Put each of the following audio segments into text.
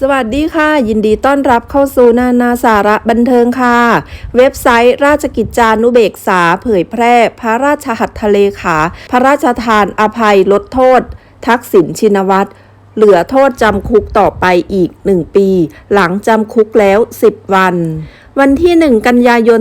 สวัสดีค่ะ ยินดีต้อนรับเข้าสู่นานาสาระบันเทิงค่ะ เว็บไซต์ ราชกิจจานุเบกษาเผยแพร่ พระราชหัตถเลขา พระราชทานอภัยลดโทษ ทักษิณชินวัตรเหลือโทษจำคุกต่อไปอีก 1 ปี หลังจำคุกแล้ว 10 วัน วันที่ 1 กันยายน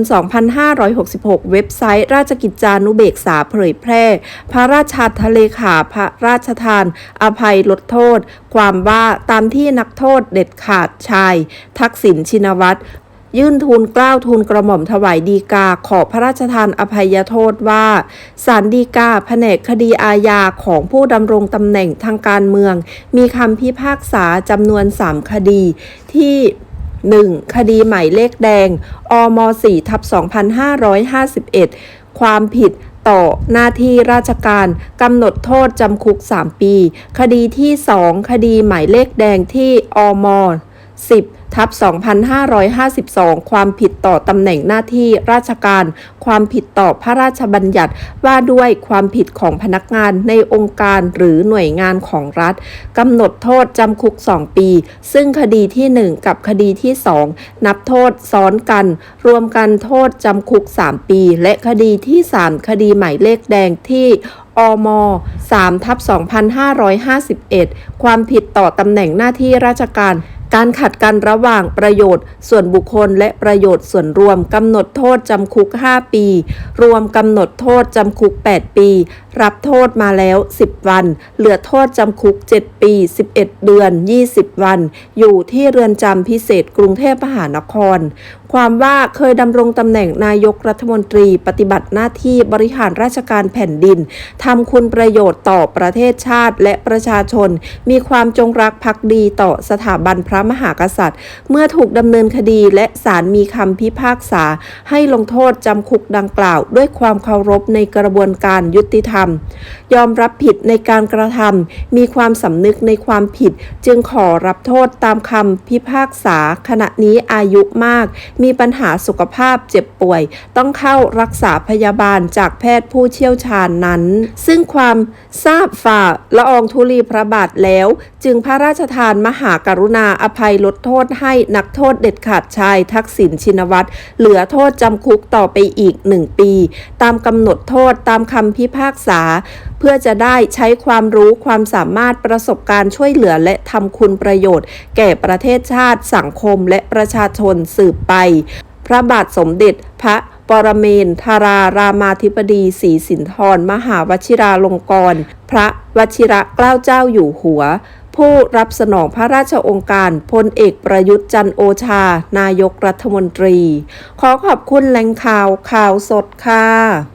2566 เว็บไซต์ ราชกิจจานุเบกษาเผยแพร่ พระราชาทะเลขาพระราชทาน อภัยลดโทษ ความว่าตามที่นักโทษเด็ดขาดชาย ทักษิณชินวัตรยื่นทูลกล้าวทูลกระหม่อมถวายดีกาขอพระราชทานอภัยโทษว่าศาลฎีกาแผนกคดีอาญาของผู้ดำรงตำแหน่งทางการเมือง มีคำพิพากษาจำนวน 3 คดีที่ 1. คดีหมายเลขแดง อม4ทับ2551 ความผิดต่อหน้าที่ราชการกำหนดโทษจำคุก 3 ปี คดีที่ 2 คดีหมายเลขแดงที่อม 10ทับ2552 ความผิดต่อตำแหน่งหน้าที่ราชการ ความผิดต่อพระราชบัญญัติว่าด้วยความผิดของพนักงานในองค์การหรือหน่วยงานของรัฐกำหนดโทษจำคุก 2 ปี ซึ่งคดีที่ 1 กับคดีที่ 2 นับโทษซ้อนกัน รวมกันโทษจำคุก 3 ปี และคดีที่ 3 คดีหมายเลขแดงที่อม3ทับ2551 ความผิดต่อตำแหน่งหน้าที่ราชการ การขัดกันระหว่างประโยชน์ ส่วนบุคคลและประโยชน์ส่วนรวมกำหนดโทษจำคุก 5 ปี รวมกำหนดโทษจำคุก 8 ปี รับโทษมาแล้ว 10 วัน เหลือโทษจำคุก 7 ปี 11 เดือน 20 วัน อยู่ที่เรือนจำพิเศษกรุงเทพมหานคร ความว่าเคยดำรงตำแหน่งนายกรัฐมนตรีปฏิบัติหน้าที่บริหารราชการแผ่นดินทำคุณประโยชน์ต่อประเทศชาติและประชาชน มีความจงรักภักดีต่อสถาบันพระมหากษัตริย์ เมื่อถูกดำเนินคดีและศาลมีคำพิพากษา ให้ลงโทษจำคุกดังกล่าว ด้วยความเคารพในกระบวนการยุติธรรมยอมรับผิดในการกระทำมีความสำนึกในความผิด จึงขอรับโทษตามคำพิพากษา ขณะนี้อายุมาก มีปัญหาสุขภาพเจ็บป่วย ต้องเข้ารักษาพยาบาลจากแพทย์ผู้เชี่ยวชาญนั้น ซึ่งความทราบฝ่าละอองธุลีพระบาทแล้ว จึงพระราชทานมหากรุณาอภัยลดโทษให้นักโทษเด็ดขาดชายทักษิณชินวัตรเหลือโทษจำคุกต่อไปอีกหนึ่งปี ตามกำหนดโทษตามคำพิพากษาเพื่อจะได้ใช้ความรู้ความสามารถประสบการณ์ช่วยเหลือและทำคุณประโยชน์ แก่ประเทศชาติ สังคมและประชาชนสืบไป พระบาทสมเด็จพระปรเมนทรารามาธิบดีศรีสินธรมหาวชิราลงกรณ์พระวชิระเกล้าเจ้าอยู่หัว ผู้รับสนองพระราชองค์การพลเอกประยุทธ์จันโอชา นายกรัฐมนตรี ขอขอบคุณแหล่งข่าวข่าวสดค่ะ